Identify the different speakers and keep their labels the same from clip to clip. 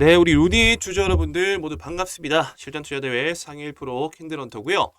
Speaker 1: 네, 우리 루디 투자 여러분들 모두 반갑습니다. 실전 투자 대회 상일 프로 캔들헌터고요.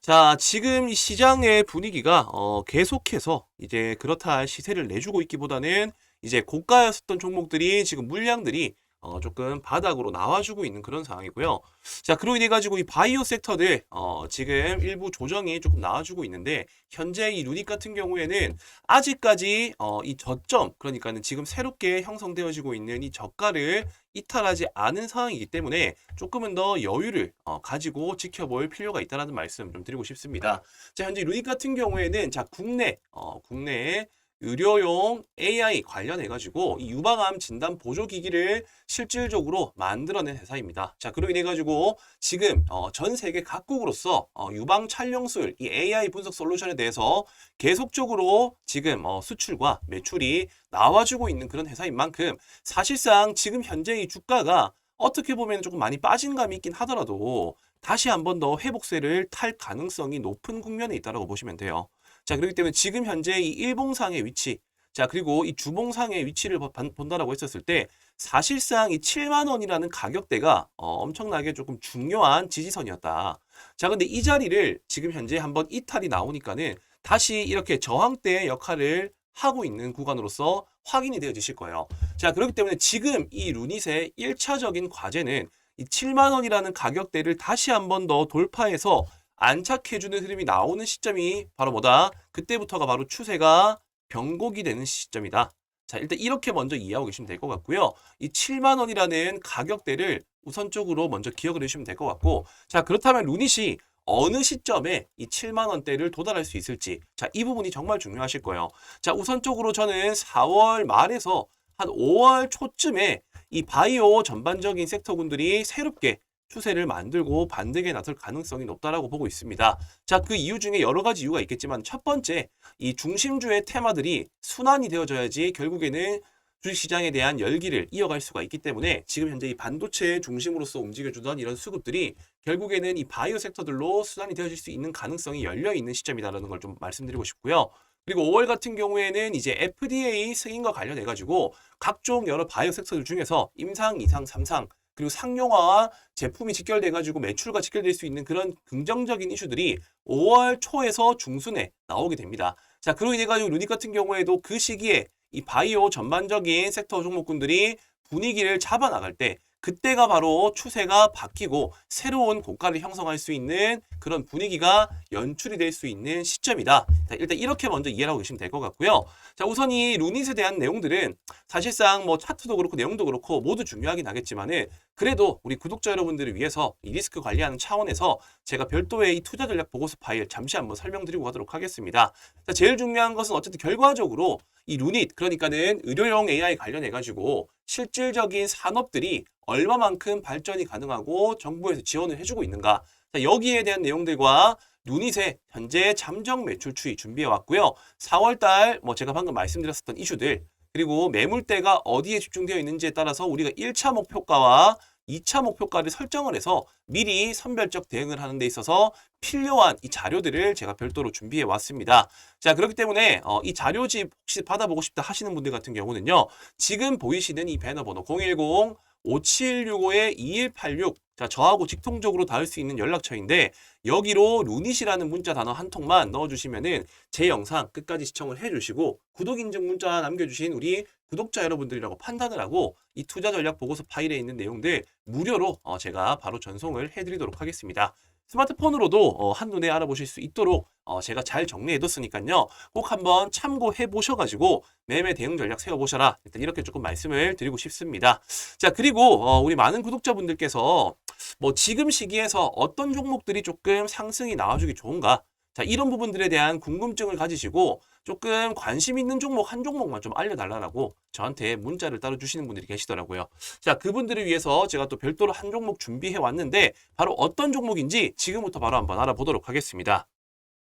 Speaker 1: 자, 지금 이 시장의 분위기가 어, 계속해서 이제 그렇다 할 시세를 내주고 있기보다는 이제 고가였었던 종목들이 지금 물량들이 어, 조금 바닥으로 나와주고 있는 그런 상황이고요. 자, 그로 인해 가지고 이 바이오 섹터들 어, 지금 일부 조정이 조금 나와주고 있는데 현재 이 루닉 같은 경우에는 아직까지 어, 이 저점 그러니까는 지금 새롭게 형성되어지고 있는 이 저가를 이탈하지 않은 상황이기 때문에 조금은 더 여유를 어, 가지고 지켜볼 필요가 있다는 말씀 좀 드리고 싶습니다. 자, 현재 루닉 같은 경우에는 자 국내 어, 국내에 의료용 AI 관련해가지고 이 유방암 진단 보조 기기를 실질적으로 만들어낸 회사입니다. 자, 그로 인해가지고 지금 어, 전 세계 각국으로서 어, 유방 촬영술 이 AI 분석 솔루션에 대해서 계속적으로 지금 어, 수출과 매출이 나와주고 있는 그런 회사인 만큼 사실상 지금 현재 이 주가가 어떻게 보면 조금 많이 빠진 감이 있긴 하더라도 다시 한 번 더 회복세를 탈 가능성이 높은 국면에 있다고 보시면 돼요. 자, 그렇기 때문에 지금 현재 이 일봉상의 위치, 자, 그리고 이 주봉상의 위치를 본다라고 했었을 때 사실상 이 7만 원이라는 가격대가 어, 엄청나게 조금 중요한 지지선이었다. 자, 근데 이 자리를 지금 현재 한번 이탈이 나오니까는 다시 이렇게 저항대의 역할을 하고 있는 구간으로서 확인이 되어지실 거예요. 자, 그렇기 때문에 지금 이 루닛의 1차적인 과제는 이 7만 원이라는 가격대를 다시 한번 더 돌파해서 안착해주는 흐름이 나오는 시점이 바로 뭐다? 그때부터가 바로 추세가 변곡이 되는 시점이다. 자, 일단 이렇게 먼저 이해하고 계시면 될 것 같고요. 이 7만 원이라는 가격대를 우선적으로 먼저 기억을 해주시면 될 것 같고, 자, 그렇다면 루닛이 어느 시점에 이 7만 원대를 도달할 수 있을지, 자, 이 부분이 정말 중요하실 거예요. 자, 우선적으로 저는 4월 말에서 한 5월 초쯤에 이 바이오 전반적인 섹터군들이 새롭게 추세를 만들고 반등에 나설 가능성이 높다라고 보고 있습니다. 자, 그 이유 중에 여러 가지 이유가 있겠지만 첫 번째, 이 중심주의 테마들이 순환이 되어져야지 결국에는 주식시장에 대한 열기를 이어갈 수가 있기 때문에 지금 현재 이 반도체 중심으로서 움직여주던 이런 수급들이 결국에는 이 바이오 섹터들로 순환이 되어질 수 있는 가능성이 열려 있는 시점이다라는 걸 좀 말씀드리고 싶고요. 그리고 5월 같은 경우에는 이제 FDA 승인과 관련해 가지고 각종 여러 바이오 섹터들 중에서 임상, 이상, 삼상 그리고 상용화와 제품이 직결돼 가지고 매출과 직결될 수 있는 그런 긍정적인 이슈들이 5월 초에서 중순에 나오게 됩니다. 자, 그로 인해 가지고 루닉 같은 경우에도 그 시기에 이 바이오 전반적인 섹터 종목군들이 분위기를 잡아 나갈 때 그때가 바로 추세가 바뀌고 새로운 고가를 형성할 수 있는 그런 분위기가 연출이 될 수 있는 시점이다. 자, 일단 이렇게 먼저 이해를 하고 계시면 될 것 같고요. 자, 우선 이 루닛에 대한 내용들은 사실상 뭐 차트도 그렇고 내용도 그렇고 모두 중요하긴 하겠지만은 그래도 우리 구독자 여러분들을 위해서 이 리스크 관리하는 차원에서 제가 별도의 이 투자 전략 보고서 파일 잠시 한번 설명드리고 가도록 하겠습니다. 자, 제일 중요한 것은 어쨌든 결과적으로 이 루닛 그러니까는 의료용 AI 관련해 가지고 실질적인 산업들이 얼마만큼 발전이 가능하고 정부에서 지원을 해주고 있는가 자, 여기에 대한 내용들과 루닛의 현재 잠정 매출 추이 준비해 왔고요. 4월달 뭐 제가 방금 말씀드렸었던 이슈들 그리고 매물대가 어디에 집중되어 있는지에 따라서 우리가 1차 목표가와 2차 목표가를 설정을 해서 미리 선별적 대응을 하는 데 있어서 필요한 이 자료들을 제가 별도로 준비해 왔습니다. 자, 그렇기 때문에 어, 이 자료집 혹시 받아보고 싶다 하시는 분들 같은 경우는요. 지금 보이시는 이 배너 번호 010 5765-2186 자, 저하고 직통적으로 닿을 수 있는 연락처인데 여기로 루닛이라는 문자 단어 한 통만 넣어주시면은 제 영상 끝까지 시청을 해주시고 구독 인증 문자 남겨주신 우리 구독자 여러분들이라고 판단을 하고 이 투자 전략 보고서 파일에 있는 내용들 무료로 어, 제가 바로 전송을 해드리도록 하겠습니다. 스마트폰으로도 어, 한눈에 알아보실 수 있도록 어, 제가 잘 정리해뒀으니까요. 꼭 한번 참고해 보셔가지고 매매 대응 전략 세워보셔라. 일단 이렇게 조금 말씀을 드리고 싶습니다. 자 그리고 어, 우리 많은 구독자분들께서 뭐 지금 시기에서 어떤 종목들이 조금 상승이 나와주기 좋은가? 자 이런 부분들에 대한 궁금증을 가지시고 조금 관심 있는 종목 한 종목만 좀 알려달라고 저한테 문자를 따로 주시는 분들이 계시더라고요. 자 그분들을 위해서 제가 또 별도로 한 종목 준비해 왔는데 바로 어떤 종목인지 지금부터 바로 한번 알아보도록 하겠습니다.